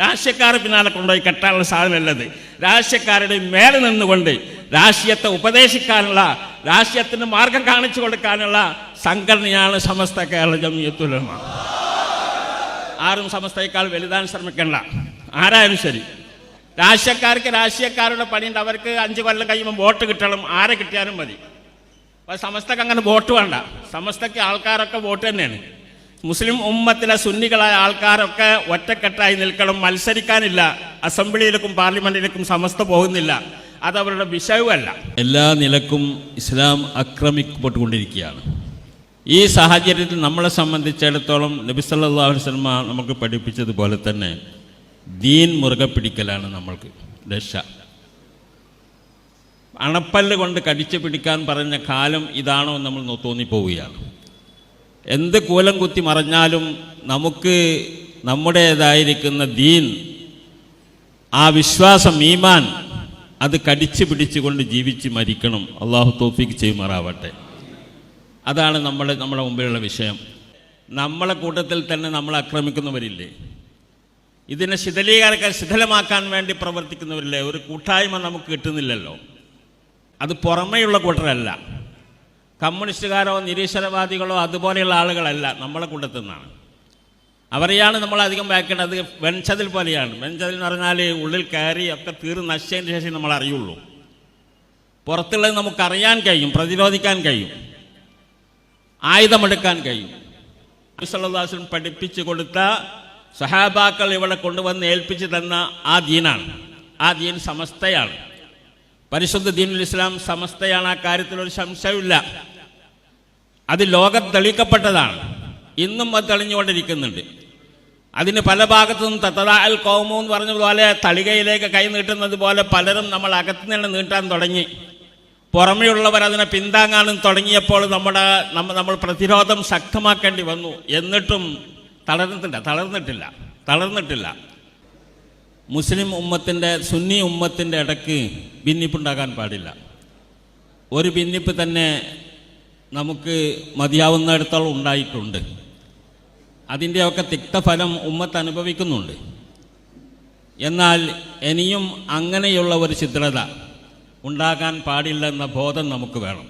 രാഷ്ട്രീയക്കാർ പിന്നാലെ കൊണ്ടുപോയി കെട്ടാനുള്ള സാധനമല്ലത്. രാഷ്ട്രീയക്കാരുടെ മേലെ നിന്നുകൊണ്ട് രാഷ്ട്രീയത്തെ ഉപദേശിക്കാനുള്ള രാഷ്ട്രീയത്തിന് മാർഗം കാണിച്ചു കൊടുക്കാനുള്ള സംഘടനയാണ് സമസ്ത കേരള ജമിയത്തുലമ ആരും സമസ്തയേക്കാൾ വലുതാൻ ശ്രമിക്കണ്ട. ആരായാലും ശരി. രാഷ്ട്രീയക്കാർക്ക് രാഷ്ട്രീയക്കാരുടെ പണിയുണ്ട്. അവർക്ക് അഞ്ച് കൊല്ലം കഴിയുമ്പോൾ വോട്ട് കിട്ടണം. ആരെ കിട്ടിയാലും മതി. അപ്പം സമസ്തക്ക് അങ്ങനെ വോട്ട് വേണ്ട. സമസ്തക്ക് ആൾക്കാരൊക്കെ വോട്ട് തന്നെയാണ്. മുസ്ലിം ഉമ്മത്തിലെ സുന്നികളായ ആൾക്കാരൊക്കെ ഒറ്റക്കെട്ടായി നിൽക്കണം മത്സരിക്കാനില്ല അസംബ്ലിയിലേക്കും പാർലമെന്റിലേക്കും സമസ്ത പോകുന്നില്ല. അത് അവരുടെ വിഷയവുമല്ല എല്ലാ നിലക്കും ഇസ്ലാം ആക്രമിക്കപ്പെട്ടുകൊണ്ടിരിക്കുകയാണ്. ഈ സാഹചര്യത്തിൽ നമ്മളെ സംബന്ധിച്ചിടത്തോളം നബി വസല്ലമ നമുക്ക് പഠിപ്പിച്ചതുപോലെ തന്നെ ദീൻ മുറുകെ പിടിക്കലാണ് നമ്മൾക്ക് രക്ഷ. അണപ്പല്ല് കൊണ്ട് കടിച്ചു പിടിക്കാൻ പറഞ്ഞ കാലം ഇതാണോ നമ്മൾ തോന്നിപ്പോവുകയാണ്. എന്ത് കൂലം കുത്തി മറഞ്ഞാലും നമുക്ക് നമ്മുടേതായിരിക്കുന്ന ദീൻ ആ വിശ്വാസം ഈമാൻ അത് കടിച്ചു പിടിച്ചുകൊണ്ട് ജീവിച്ച് മരിക്കണം. അള്ളാഹു തോഫിക്ക് ചെയ്യുമാറാവട്ടെ. അതാണ് നമ്മൾ നമ്മുടെ മുമ്പിലുള്ള വിഷയം. നമ്മളെ കൂട്ടത്തിൽ തന്നെ നമ്മൾ ആക്രമിക്കുന്നവരില്ലേ? ഇതിനെ ശിഥിലീകരക്കാൻ ശിഥലമാക്കാൻ വേണ്ടി പ്രവർത്തിക്കുന്നവരില്ലേ? ഒരു കൂട്ടായ്മ നമുക്ക് കിട്ടുന്നില്ലല്ലോ. അത് പുറമേയുള്ള കൂട്ടരല്ല. കമ്മ്യൂണിസ്റ്റുകാരോ നിരീശ്വരവാദികളോ അതുപോലെയുള്ള ആളുകളല്ല നമ്മളെ കൂട്ടത്തിൽ നിന്നാണ്. അവരെയാണ് നമ്മൾ അധികം വായിക്കേണ്ടത് വെഞ്ചതിൽ പോലെയാണ്. വെഞ്ചതിൽ എന്ന് പറഞ്ഞാൽ ഉള്ളിൽ കയറി ഒക്കെ തീർന്ന് നശിച്ചതിന് ശേഷം നമ്മൾ അറിയുള്ളൂ. പുറത്തുള്ളത് നമുക്കറിയാൻ കഴിയും പ്രതിരോധിക്കാൻ കഴിയും ആയുധമെടുക്കാൻ കഴിയും. സല്ലാസ്ലം പഠിപ്പിച്ചു കൊടുത്ത സഹാബാക്കൾ ഇവിടെ കൊണ്ടുവന്ന് ഏൽപ്പിച്ചു തന്ന ആ ദീനാണ്. ആ ദീൻ സമസ്തയാണ്. പരിശുദ്ധ ദീനുൽ ഇസ്ലാം സമസ്തയാണ്. ആ കാര്യത്തിൽ ഒരു സംശയമില്ല അത് ലോകം തെളിയിക്കപ്പെട്ടതാണ്. ഇന്നും അത് തെളിഞ്ഞുകൊണ്ടിരിക്കുന്നുണ്ട്. അതിന് പല ഭാഗത്തു നിന്നും തത്തതാൽ കോമു എന്ന് പറഞ്ഞതുപോലെ തളികയിലേക്ക് കൈ നീട്ടുന്നത് പോലെ പലരും നമ്മൾ അകത്തു നിന്ന് നീട്ടാൻ തുടങ്ങി. പുറമെയുള്ളവർ അതിനെ പിന്താങ്ങാനും തുടങ്ങിയപ്പോൾ നമ്മുടെ നമ്മ നമ്മൾ പ്രതിരോധം ശക്തമാക്കേണ്ടി വന്നു. എന്നിട്ടും തളർന്നിട്ടില്ല തളർന്നിട്ടില്ല തളർന്നിട്ടില്ല. മുസ്ലിം ഉമ്മത്തിന്റെ സുന്നി ഉമ്മത്തിന്റെ ഇടയ്ക്ക് ഭിന്നിപ്പുണ്ടാകാൻ പാടില്ല. ഒരു ഭിന്നിപ്പ് തന്നെ നമുക്ക് മതിയാവുന്നിടത്തോളം ഉണ്ടായിട്ടുണ്ട്. അതിന്റെയൊക്കെ തിക്തഫലം ഉമ്മത്ത് അനുഭവിക്കുന്നുണ്ട്. എന്നാൽ ഇനിയും അങ്ങനെയുള്ള ഒരു ചിത്രത ഉണ്ടാകാൻ പാടില്ല എന്ന ബോധം നമുക്ക് വേണം.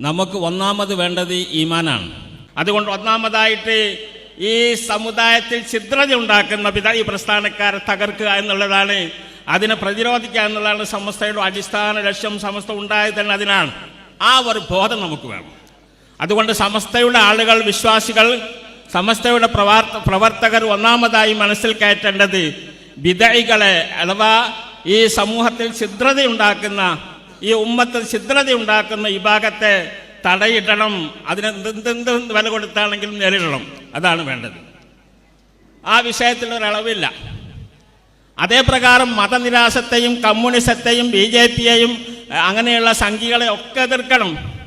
നമുക്ക് ഒന്നാമത് വേണ്ടത് ഈമാനാണ്. അതുകൊണ്ട് ഒന്നാമതായിട്ട് ഈ സമുദായത്തിൽ ഛിദ്രത ഉണ്ടാക്കുന്ന വിധ ഈ പ്രസ്ഥാനക്കാരെ തകർക്കുക എന്നുള്ളതാണ് അതിനെ പ്രതിരോധിക്കുക എന്നുള്ളതാണ് സമസ്തയുടെ അടിസ്ഥാന ലക്ഷ്യം സമസ്ത ഉണ്ടായത് തന്നെ അതിനാണ്. ആ ഒരു ബോധം നമുക്ക് വേണം. അതുകൊണ്ട് സമസ്തയുടെ ആളുകൾ വിശ്വാസികൾ സമസ്തയുടെ പ്രവാർത്ത പ്രവർത്തകർ ഒന്നാമതായി മനസ്സിൽ കയറ്റേണ്ടത് വിധൈകളെ അഥവാ ഈ സമൂഹത്തിൽ ഛിദ്രതയുണ്ടാക്കുന്ന ഈ ഉമ്മത്തിൽ ഛിദ്രതയുണ്ടാക്കുന്ന ഭാഗത്തെ തടയിടണം. അതിന് എന്തെന്ത് വില കൊടുത്താണെങ്കിലും നേരിടണം. അതാണ് വേണ്ടത്. ആ വിഷയത്തിൽ ഒരളവില്ല. അതേപ്രകാരം മതനിരാശത്തെയും കമ്മ്യൂണിസത്തെയും ബി ജെ പിയെയും അങ്ങനെയുള്ള സംഖ്യകളെ ഒക്കെ എതിർക്കണം.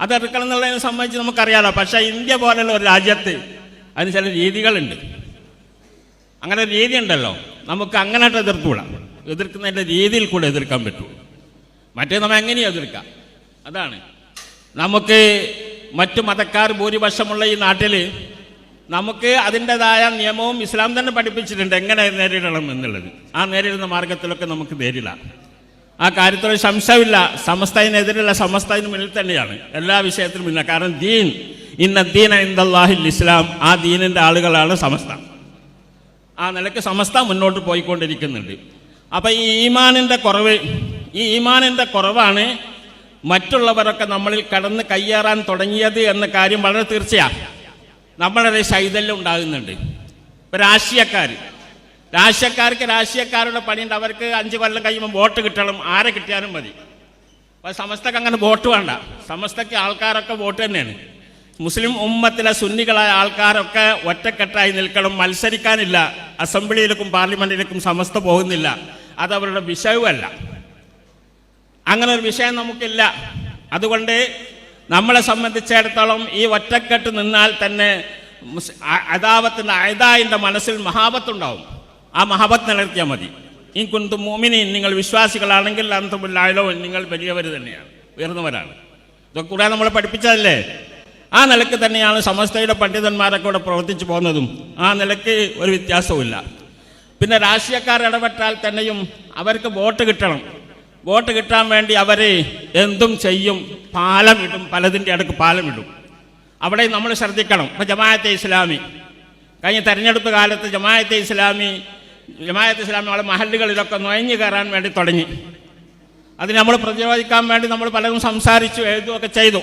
അത് എതിർക്കണം എന്നുള്ളതിനെ സംബന്ധിച്ച് നമുക്കറിയാലോ. പക്ഷേ ഇന്ത്യ പോലുള്ള ഒരു രാജ്യത്ത് അതിന് ചില രീതികളുണ്ട്. അങ്ങനെ രീതി ഉണ്ടല്ലോ. നമുക്ക് അങ്ങനെയായിട്ട് എതിർക്കൂടാ. എതിർക്കുന്നതിന്റെ രീതിയിൽ കൂടെ എതിർക്കാൻ പറ്റുള്ളൂ മറ്റേ നമ്മൾ എങ്ങനെയും എതിർക്കാം? അതാണ്. നമുക്ക് മറ്റു മതക്കാർ ഭൂരിപക്ഷമുള്ള ഈ നാട്ടിൽ നമുക്ക് അതിന്റെതായ നിയമവും ഇസ്ലാം തന്നെ പഠിപ്പിച്ചിട്ടുണ്ട്. എങ്ങനെ നേരിടണം എന്നുള്ളത്. ആ നേരിടുന്ന മാർഗത്തിലൊക്കെ നമുക്ക് നേരിടാം. ആ കാര്യത്തിൽ സംശയമില്ല. സമസ്തയിനെതിരെയുള്ള സമസ്തയിന് മുന്നിൽ തന്നെയാണ്. എല്ലാ വിഷയത്തിനും മുന്നിൽ കാരണം ദീൻ ഇന്ന ദീൻ ഇന്ദാഹിൽ ഇസ്ലാം ആ ദീനിന്റെ ആളുകളാണ് സമസ്ത. ആ നിലയ്ക്ക് സമസ്ത മുന്നോട്ട് പോയിക്കൊണ്ടിരിക്കുന്നുണ്ട്. അപ്പം ഈ ഈമാനിന്റെ കുറവ് ഈ ഈമാനിന്റെ കുറവാണ് മറ്റുള്ളവരൊക്കെ നമ്മളിൽ കടന്ന് കയ്യേറാൻ തുടങ്ങിയത് എന്ന കാര്യം വളരെ തീർച്ചയാണ് നമ്മളൊരു ശൈതല്യം ഉണ്ടാകുന്നുണ്ട്. രാഷ്ട്രീയക്കാർ രാഷ്ട്രീയക്കാർക്ക് രാഷ്ട്രീയക്കാരുടെ പണിയുണ്ട്. അവർക്ക് അഞ്ച് കൊല്ലം കഴിയുമ്പോൾ വോട്ട് കിട്ടണം. ആരെ കിട്ടിയാലും മതി. അപ്പം സമസ്തക്ക് അങ്ങനെ വോട്ട് വേണ്ട. സമസ്തക്ക് ആൾക്കാരൊക്കെ വോട്ട് തന്നെയാണ്. മുസ്ലിം ഉമ്മത്തിലെ സുന്നികളായ ആൾക്കാരൊക്കെ ഒറ്റക്കെട്ടായി നിൽക്കണം. മത്സരിക്കാനില്ല. അസംബ്ലിയിലേക്കും പാർലമെന്റിലേക്കും സമസ്ത പോകുന്നില്ല. അത് അവരുടെ വിഷയവുമല്ല അങ്ങനെ ഒരു വിഷയം നമുക്കില്ല. അതുകൊണ്ട് നമ്മളെ സംബന്ധിച്ചിടത്തോളം ഈ ഒറ്റക്കെട്ട് നിന്നാൽ തന്നെ അദാവത്തിന്റെ അയതായിന്റെ മനസ്സിൽ മഹാബത്തുണ്ടാവും ആ മഹബത്ത് നിലനിർത്തിയാൽ മതി. ഈ കുന്തു മോമിനി നിങ്ങൾ വിശ്വാസികളാണെങ്കിൽ അന്തമില്ലായാലോ നിങ്ങൾ വലിയവർ തന്നെയാണ് ഉയർന്നവരാണ്. ഇതൊക്കെ കൂടെ നമ്മളെ പഠിപ്പിച്ചതല്ലേ? ആ നിലയ്ക്ക് തന്നെയാണ് സമസ്തയുടെ പണ്ഡിതന്മാരൊക്കെ ഇവിടെ പ്രവർത്തിച്ചു പോകുന്നതും ആ നിലയ്ക്ക് ഒരു വ്യത്യാസവുമില്ല. പിന്നെ രാഷ്ട്രീയക്കാർ ഇടപെട്ടാൽ തന്നെയും അവർക്ക് വോട്ട് കിട്ടണം. വോട്ട് കിട്ടാൻ വേണ്ടി അവർ എന്തും ചെയ്യും പാലം ഇടും പലതിന്റെ അടുക്ക് പാലം ഇടും. അവിടെ നമ്മൾ ശ്രദ്ധിക്കണം. ഇപ്പം ജമാഅത്തെ ഇസ്ലാമി കഴിഞ്ഞ തെരഞ്ഞെടുപ്പ് കാലത്ത് ജമാഅത്തെ ഇസ്ലാമി ജമാഅത്തെ ഇസ്ലാമി നമ്മളെ മഹല്ലുകളിലൊക്കെ നുഴഞ്ഞു കയറാൻ വേണ്ടി തുടങ്ങി. അതിന് നമ്മൾ പ്രതിരോധിക്കാൻ വേണ്ടി നമ്മൾ പലതും സംസാരിച്ചു എഴുതുകയൊക്കെ ചെയ്തു.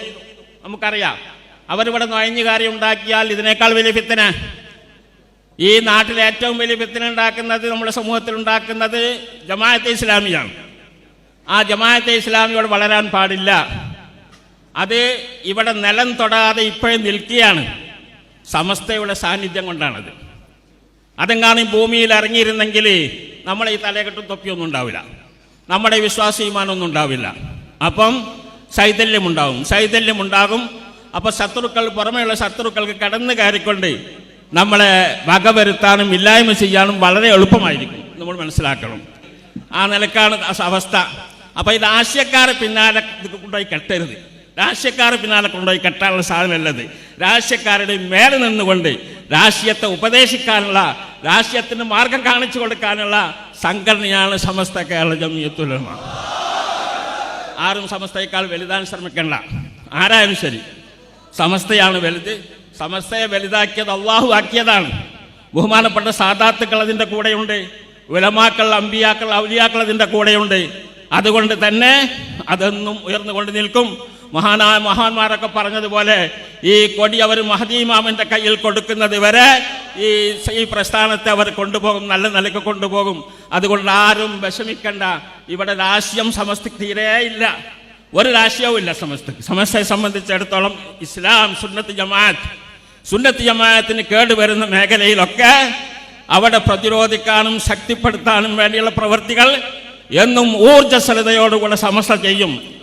നമുക്കറിയാം. അവരിവിടെ നുഴഞ്ഞു കയറി ഉണ്ടാക്കിയാൽ ഇതിനേക്കാൾ വലിയ ഭിത്തന ഈ നാട്ടിലെ ഏറ്റവും വലിയ ഭിത്തന ഉണ്ടാക്കുന്നത് നമ്മുടെ സമൂഹത്തിൽ ഉണ്ടാക്കുന്നത് ജമായത്തെ ഇസ്ലാമിയാണ്. ആ ജമായത്തെ ഇസ്ലാമിയോട് വളരാൻ പാടില്ല. അത് ഇവിടെ നിലം തൊടാതെ ഇപ്പോഴും നിൽക്കുകയാണ്. സമസ്തയുടെ സാന്നിധ്യം കൊണ്ടാണത്. അതെങ്ങാനും ഭൂമിയിൽ ഇറങ്ങിയിരുന്നെങ്കിൽ നമ്മളെ ഈ തലകെട്ടും തൊപ്പിയൊന്നും ഉണ്ടാവില്ല. നമ്മുടെ വിശ്വാസീമാനൊന്നും ഉണ്ടാവില്ല. അപ്പം ശൈതല്യമുണ്ടാകും ശൈതല്യമുണ്ടാകും അപ്പോൾ ശത്രുക്കൾ പുറമെയുള്ള ശത്രുക്കൾക്ക് കടന്നു കയറിക്കൊണ്ട് നമ്മളെ വകവരുത്താനും ഇല്ലായ്മ ചെയ്യാനും വളരെ എളുപ്പമായിരിക്കും. നമ്മൾ മനസ്സിലാക്കണം. ആ നിലക്കാണ് അവസ്ഥ. അപ്പോൾ ഈ രാഷ്ട്രീയക്കാരെ പിന്നാലെ ഇത് കൊണ്ടുപോയി കെട്ടരുത്. രാഷ്ട്രീയക്കാരെ പിന്നാലെ കൊണ്ടുപോയി കെട്ടാനുള്ള സാധനമല്ലത്. രാഷ്ട്രീയക്കാരുടെ മേലെ നിന്നുകൊണ്ട് രാഷ്ട്രീയത്തെ ഉപദേശിക്കാനുള്ള രാഷ്ട്രീയത്തിന് മാർഗം കാണിച്ചു കൊടുക്കാനുള്ള സംഘടനയാണ് സമസ്ത കേരള ജമിയത്തുലമ. ആരും സമസ്തയേക്കാൾ വലുതാൻ ശ്രമിക്കണ്ട. ആരായാലും ശരി. സമസ്തയാണ് വലുത്. സമസ്തയെ വലുതാക്കിയത് അള്ളാഹു ആക്കിയതാണ്. ബഹുമാനപ്പെട്ട സാധാത്തുക്കൾ അതിന്റെ കൂടെയുണ്ട്. ഉലമാക്കൾ അമ്പിയാക്കൾ ഔലിയാക്കൾ അതിന്റെ കൂടെയുണ്ട്. അതുകൊണ്ട് തന്നെ അതെന്നും ഉയർന്നുകൊണ്ട് നിൽക്കും. മഹാനായ മഹാന്മാരൊക്കെ പറഞ്ഞതുപോലെ ഈ കൊടി അവർ മഹദീമാമിന്റെ കയ്യിൽ കൊടുക്കുന്നത് വരെ ഈ ഈ പ്രസ്ഥാനത്തെ അവർ കൊണ്ടുപോകും നല്ല നിലയ്ക്ക് കൊണ്ടുപോകും. അതുകൊണ്ട് ആരും വിഷമിക്കണ്ട. ഇവിടെ രാഷ്ട്രീയം സമസ്തക്ക് തീരെയില്ല ഒരു രാഷ്ട്രീയവും ഇല്ല സമസ്തക്ക് സമസ്തയെ സംബന്ധിച്ചിടത്തോളം ഇസ്ലാം സുന്നത്ത് ജമാഅത്ത്. സുന്നത്ത് ജമാഅത്തിന് കേടുവരുന്ന മേഖലയിലൊക്കെ അവിടെ പ്രതിരോധിക്കാനും ശക്തിപ്പെടുത്താനും വേണ്ടിയുള്ള പ്രവൃത്തികൾ എന്നും ഊർജസ്വലതയോടുകൂടെ സമസ്ത ചെയ്യും.